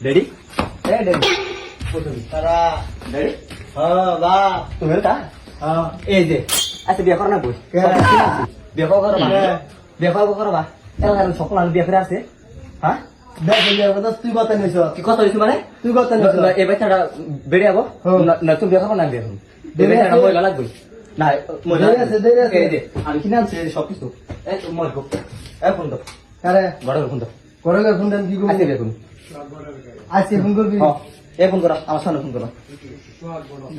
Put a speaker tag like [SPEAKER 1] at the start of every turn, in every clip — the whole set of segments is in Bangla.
[SPEAKER 1] ডেডি এ ডেডি
[SPEAKER 2] তারা
[SPEAKER 1] ডেডি
[SPEAKER 2] হ্যাঁ বা
[SPEAKER 1] তুমি তা
[SPEAKER 2] হ্যাঁ
[SPEAKER 1] এই যে আচ্ছা বিয়ে করো না বই? বিয়ে করো বা
[SPEAKER 2] কে?
[SPEAKER 1] বিয়ে করো করো বা এলাকার সকল আমি বিয়ে করে আছে হ্যাঁ
[SPEAKER 2] তুই কথা নিছ
[SPEAKER 1] কি কথা হয়েছে মানে
[SPEAKER 2] তুই কথা নিছ
[SPEAKER 1] এই বাচ্চাটা বেড়ে যাব। না- তুমি বিয়ে করব না বিয়ে? মহিলা লাগবে না
[SPEAKER 2] দেরি আছে, দেরি আছে।
[SPEAKER 1] এই যে আমি কিনে আনছি এই যে সবকিছু এই তো মহিলা এই ফোন দাও
[SPEAKER 2] আরে
[SPEAKER 1] ঘরে ফোন দাও
[SPEAKER 2] করে ফোন দেন কি করবি
[SPEAKER 1] করুন
[SPEAKER 2] আজকে ফোন করবি
[SPEAKER 1] হ্যাঁ এই ফোন করো আমার সামনে ফোন করো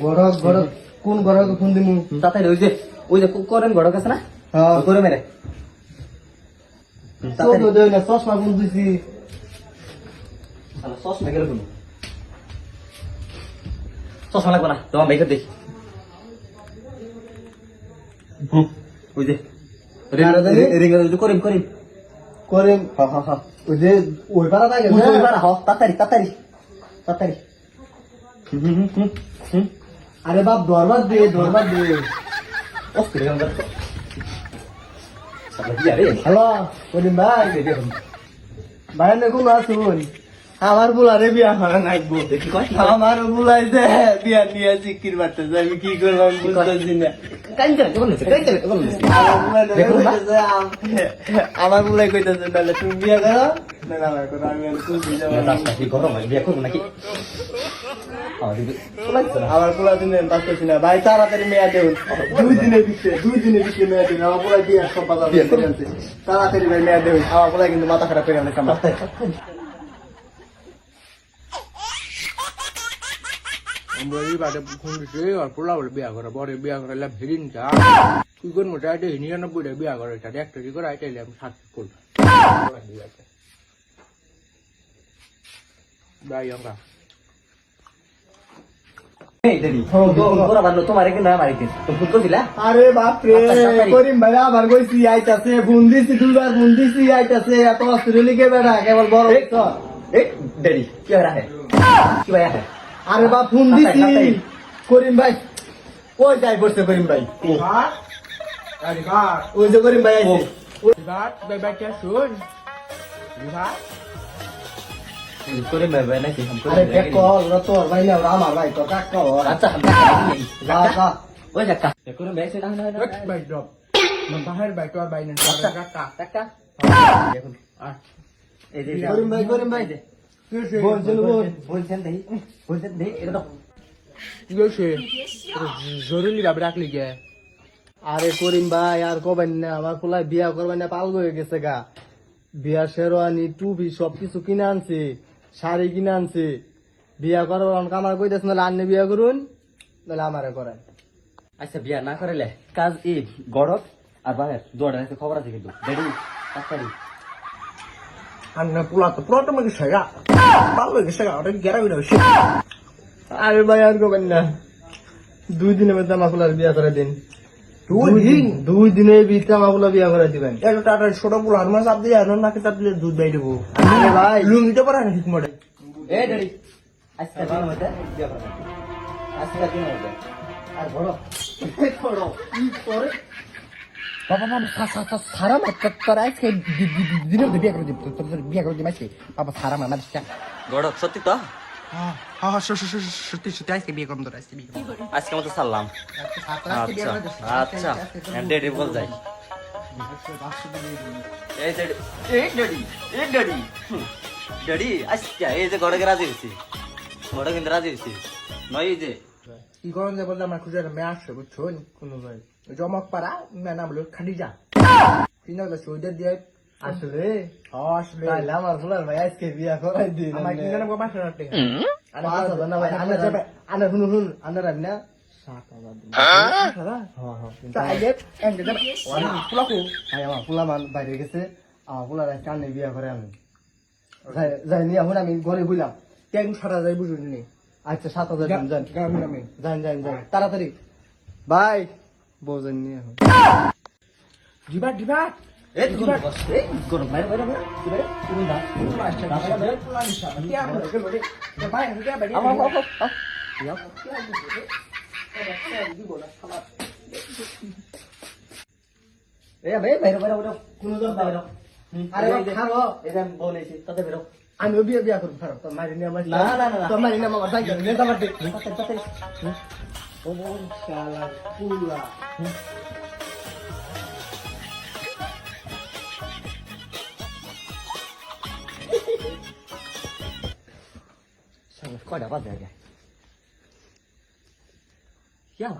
[SPEAKER 2] গড়ক গড়ক কোন গড়ক ফোন দিমু
[SPEAKER 1] তাড়াতাড়ি ওই যে ওই যে করেন ঘর কাছে না
[SPEAKER 2] হ্যাঁ
[SPEAKER 1] করে মেরে
[SPEAKER 2] চশমা ফোন দিছি
[SPEAKER 1] চশমা গেলে কোনো চশমা লাগবে না তোমার মেয়েকে দেখি ওই যে রিং করিম করিম
[SPEAKER 2] করে
[SPEAKER 1] হ্যাঁ হ্যাঁ হ্যাঁ
[SPEAKER 2] ওই যে ওই পাড়া থাকে
[SPEAKER 1] ওই পাড়া, হ্যাঁ, তাড়াতাড়ি তাড়াতাড়ি
[SPEAKER 2] আরে বাপ দরবার দে দরবার দে।
[SPEAKER 1] অস্থির গান গাচ্ছে সালা বিয়া রে
[SPEAKER 2] হ্যালো করিম ভাই। ভাই না কোন আসুন আমার বুলারে বিয়া করা
[SPEAKER 1] দেখি কয়।
[SPEAKER 2] আমার বুলাইছে বিয়া নিয়ে জিকির মারতেছে আমি কি করলাম বুঝতেছি না। আমার বুলাই
[SPEAKER 1] দেখুন না।
[SPEAKER 2] কইতেছে, আম- আমার বুলাই কইতেছে নাহলে তুমি বিয়া করো আমার পোলা দিনে না? ভাই তাড়াতাড়ি মেয়া দেবেন দুই দিনের ভিতরে দুই দিনের ভিতরে মেয়া দেবেন আমার পোলা। আছে তাড়াতাড়ি ভাই মেয়া দেবেন আমার পোলা কিন্তু মাথা খারাপ করে অনেক আমার
[SPEAKER 3] এই বাড়ি ফোন দিছে আর পোলা বলে বিয়া করে বড় বিয়া করে লাভ ভিড়িন কা। তুই কোন মোটা আইতে নিরানব্বইটা বিয়া করে তার একটা করে আইতে আমি সাত ফুল বাই আমরা।
[SPEAKER 1] কি
[SPEAKER 2] আরে
[SPEAKER 1] আচ্ছা, তাড়াতাড়ি।
[SPEAKER 2] করিম ভাই আবার কইছি আইতাছে ফোন দিছি দুইবার ফোন দিছি আইতাছে এত অস্ট্রেলিয়া বেড়া কেবল বড়
[SPEAKER 1] কি হয় কি ভাই
[SPEAKER 2] আরে বাপ ফোন দিছি। করিম ভাই ওই যাই বসছে করিম ভাই। ওই যে করিম ভাই আইছে
[SPEAKER 3] বিঘাট বাই বাই কে শুন বিঘাট
[SPEAKER 1] করে মেবে নাকি?
[SPEAKER 2] আরে দেখ কল ভাই না ভাই তো কাক
[SPEAKER 1] আচ্ছা হাম
[SPEAKER 2] যা যা।
[SPEAKER 1] ওই যাক্কা করে মেসে না না না
[SPEAKER 3] বাই ড্রপ বাহির বাই তোর বাই নেন কাকা।
[SPEAKER 1] টাকা দেখুন
[SPEAKER 3] আর
[SPEAKER 1] এই যে
[SPEAKER 2] করিম ভাই করিম ভাই।
[SPEAKER 3] জরুরি ভাবে রাখলি গে
[SPEAKER 2] আরে করিম ভাই আর কবেন না আমার বিয়া করবেন না পাল হয়ে গেছে গা। বিয়া শেরওয়ানি টুপি সব কিছু কিনে আনছে শাড়ি কিনে আনছে। বিয়া অনেক আমার কইতেছ নাহলে আন্নে বিয়া করুন নাহলে আমারে করেন।
[SPEAKER 1] আচ্ছা বিয়া না করেলে কাজ এই গড়ক আর বাহের আছে খবর আছে কিন্তু। তাড়াতাড়ি।
[SPEAKER 3] আর না পোলা তো পোলা তো আমাকে সেগা ভালো হয়ে গেছে ওটা গেরা গেছে
[SPEAKER 2] আরে ভাই আর কবেন না। দুই দিনের মধ্যে আমার পোলার বিয়া করে দিন।
[SPEAKER 3] দুই দিন?
[SPEAKER 2] দুই দিনের ভিতরে আমার পোলা বিয়া করে দিবেন।
[SPEAKER 3] একটা টাটা ছোট পোলা আর মাছ আপনি আর নাকি তাপলে দুধ বাই দেবো?
[SPEAKER 2] ভাই।
[SPEAKER 3] লুঙ্গিতে পারে ঠিক মতো
[SPEAKER 1] এ দেরি আজকে দিন মধ্যে? বিয়া করবে আজকে দিন মধ্যে। আর বড়
[SPEAKER 2] করো কি করে
[SPEAKER 3] বাবা মা সারা মাত্র তোর আজকে দিনের মধ্যে বিয়ে করে দিব তোর বিয়ে করে দিব আজকে বাবা সারা মা মাছ
[SPEAKER 1] গড়ক সত্যি তো?
[SPEAKER 3] হ্যাঁ হ্যাঁ সত্যি সত্যি আজকে বিয়ে করব তোর আজকে বিয়ে
[SPEAKER 1] আজকে মতো সারলাম আচ্ছা আচ্ছা ডেডি বল যাই। এই ডেডি এই ডেডি এই ডেডি ডেডি আচ্ছা এই যে গড়কে রাজি হয়েছি। গড়ে কিন্তু রাজি হয়েছি। নয় এই যে
[SPEAKER 3] কি করেন যে বললাম আমার খুঁজে মেয়ে আসছে বুঝছ কোনো ভাই জমক পাড়া মেয়ে নাম হলো খাদিজা দিয়ে
[SPEAKER 2] আসলে
[SPEAKER 3] আসলে
[SPEAKER 2] আমার ভাই আজকে বিয়া করাই দিন
[SPEAKER 3] আমার কি জানো বাবা শোনাতে
[SPEAKER 2] পাঁচ হাজার না ভাই আনার যাবে আনার শুনুন শুনুন আনার আমি না বাইরে গেছে আমার পোলার কানে বিয়া করে আমি যাই- যাই নিয়ে এখন আমি ঘরে বুঝলাম
[SPEAKER 3] কেন সারা যায় বুঝুনি
[SPEAKER 2] আচ্ছা সাত হাজার যান।
[SPEAKER 3] গ্রামে
[SPEAKER 2] যান যান যান। তাড়াতাড়ি। বাই এখন।
[SPEAKER 1] তুমি না বাবা এই ভাই বাইরে বাইরে কোন জন বাইরে।
[SPEAKER 2] আরে খাব।
[SPEAKER 1] এই বলেছি তাতে বেরো।
[SPEAKER 2] আমিও বিয়ে বিয়া করব খারাপ তোর মারি নিয়ে আমার
[SPEAKER 1] না, না, না, না।
[SPEAKER 2] তোর মারি নিয়ে আমার সাইকেল নিয়ে যাবার দে ও শালা পুলা শালা কয়টা বাজে আগে?
[SPEAKER 1] क्या